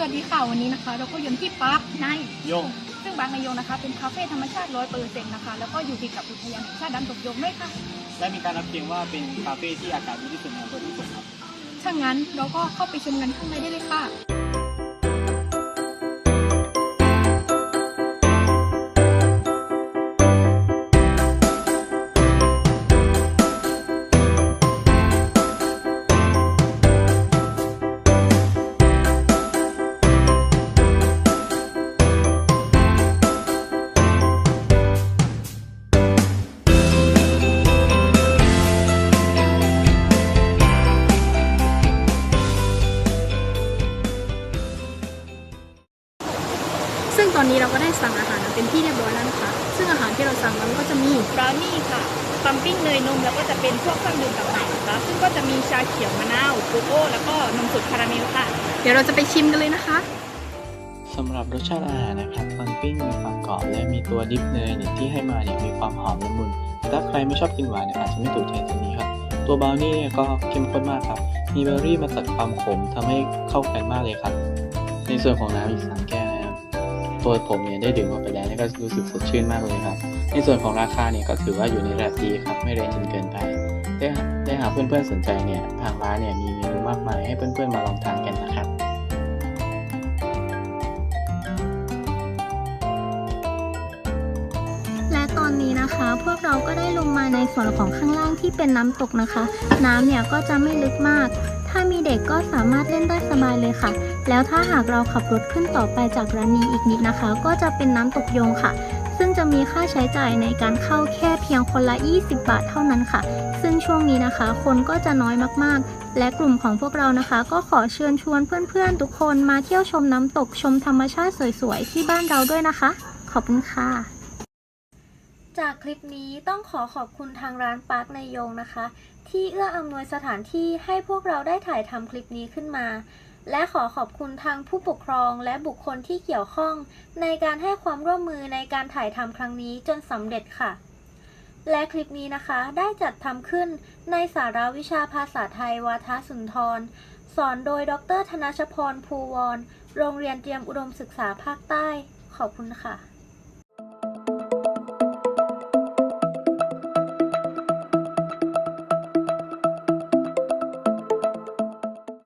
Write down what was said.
ค่ะ วันนี้นะคะ เราก็อยู่ที่ปาร์คในโยงซึ่งบางนายงนะคะ เป็นคาเฟ่ธรรมชาติร้อยเปอร์เซ็นต์นะคะ แล้วก็อยู่ติดกับอุทยานแห่งชาติน้ำตกยงด้วยค่ะ และมีการรับเพียงว่าเป็นคาเฟ่ที่อากาศดีที่สุดในอำเภอทุ่งสงครับถ้างั้นเราก็เข้าไปชมกันข้างในได้เลยค่ะ ซึ่งตอนนี้เราก็ได้สั่งอาหารมาเป็นที่เรียบร้อยแล้วนะคะ ซึ่งอาหารที่เราสั่งมันก็จะมีบราวนี่ค่ะปัมปิ้งเนยนมแล้วก็จะเป็นพวกเครื่องดื่มต่างๆนะคะซึ่งก็จะมีชาเขียวมะนาวโกโก้แล้วก็นมสดคาราเมลค่ะ เดี๋ยวเราจะไปชิมกันเลยนะคะสำหรับรสชาติอาหารนะครับปังปิ้งมีความกรอบและมีตัวดิฟเนยเนี่ยที่ให้มาเนี่ยมีความหอมละมุนถ้าใครไม่ชอบกินหวานเนี่ยอาจจะไม่ถูกใจตัวนี้ครับ ตัวบราวนี่เนี่ยก็เข้มข้นมากครับ มีเบอร์รี่มาตัดความขมทำให้เข้ากันมากเลยครับ ในส่วนของน้ำอีกสามแก้วนะครับ ตัวผมเนี่ยได้ดื่มเข้าไปแล้วเนี่ยก็รู้สึกสดชื่นมากเลยครับ ในส่วนของราคาเนี่ยก็ถือว่าอยู่ในระดับดีครับไม่แรงจนเกินไปได้ได้หากเพื่อนๆสนใจเนี่ยทางร้านเนี่ยมีเมนูมากมายให้เพื่อนๆมาลองทานกันนะครับและตอนนี้นะคะ พวกเราก็ได้ลงมาในส่วนของข้างล่างที่เป็นน้ำตกนะคะ น้ำเนี่ยก็จะไม่ลึกมาก ถ้ามีเด็กก็สามารถเล่นได้สบายเลยค่ะ แล้วถ้าหากเราขับรถขึ้นต่อไปจากร้านนี้อีกนิดนะคะ ก็จะเป็นน้ำตกยงค่ะ ซึ่งจะมีค่าใช้จ่ายในการเข้าแค่เพียงคนละ 20 บาทเท่านั้นค่ะ ซึ่งช่วงนี้นะคะ คนก็จะน้อยมากๆ และกลุ่มของพวกเรานะคะ ก็ขอเชิญชวนเพื่อนๆ ทุกคนมาเที่ยวชมน้ำตกชมธรรมชาติสวยๆ ที่บ้านเราด้วยนะคะ ขอบคุณค่ะ จากคลิปนี้ต้องขอขอบคุณทางร้านปาร์คในยงนะคะ ที่เอื้ออำนวยสถานที่ให้พวกเราได้ถ่ายทำคลิปนี้ขึ้นมา และขอขอบคุณทางผู้ปกครองและบุคคลที่เกี่ยวข้อง ในการให้ความร่วมมือในการถ่ายทำครั้งนี้จนสำเร็จค่ะ และคลิปนี้นะคะได้จัดทำขึ้นในสาระวิชาภาษาไทยวาทสุนทร สอนโดยดรธนชพรภูวร โรงเรียนเตรียมอุดมศึกษาภาคใต้ ขอบคุณค่ะ